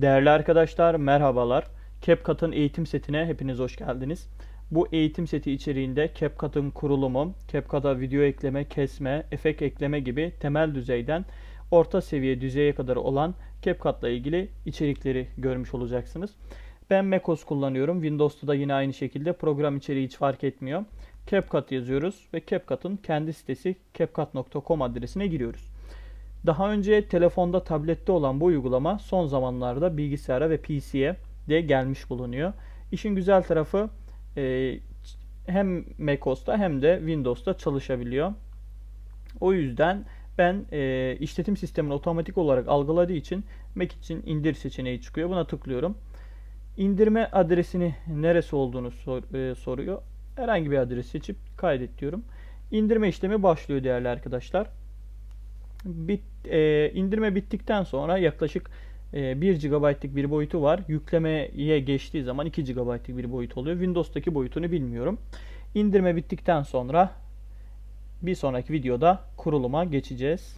Değerli arkadaşlar merhabalar. CapCut'ın eğitim setine hepiniz hoş geldiniz. Bu eğitim seti içeriğinde CapCut'ın kurulumu, CapCut'a video ekleme, kesme, efekt ekleme gibi temel düzeyden orta seviye düzeye kadar olan CapCut'la ilgili içerikleri görmüş olacaksınız. Ben macOS kullanıyorum. Windows'ta da yine aynı şekilde program içeriği hiç fark etmiyor. CapCut yazıyoruz ve CapCut'ın kendi sitesi capcut.com adresine giriyoruz. Daha önce telefonda, tablette olan bu uygulama son zamanlarda bilgisayara ve PC'ye de gelmiş bulunuyor. İşin güzel tarafı e, hem macOS'ta hem de Windows'ta çalışabiliyor. O yüzden ben e, işletim sistemini otomatik olarak algıladığı için Mac için indir seçeneği çıkıyor. Buna tıklıyorum. İndirme adresini neresi olduğunu sor- e, soruyor. Herhangi bir adres seçip kaydet diyorum. İndirme işlemi başlıyor değerli arkadaşlar. Bit, e, indirme bittikten sonra yaklaşık e, 1 GB'lık bir boyutu var. Yüklemeye geçtiği zaman 2 GB'lık bir boyut oluyor. Windows'taki boyutunu bilmiyorum. İndirme bittikten sonra bir sonraki videoda kuruluma geçeceğiz.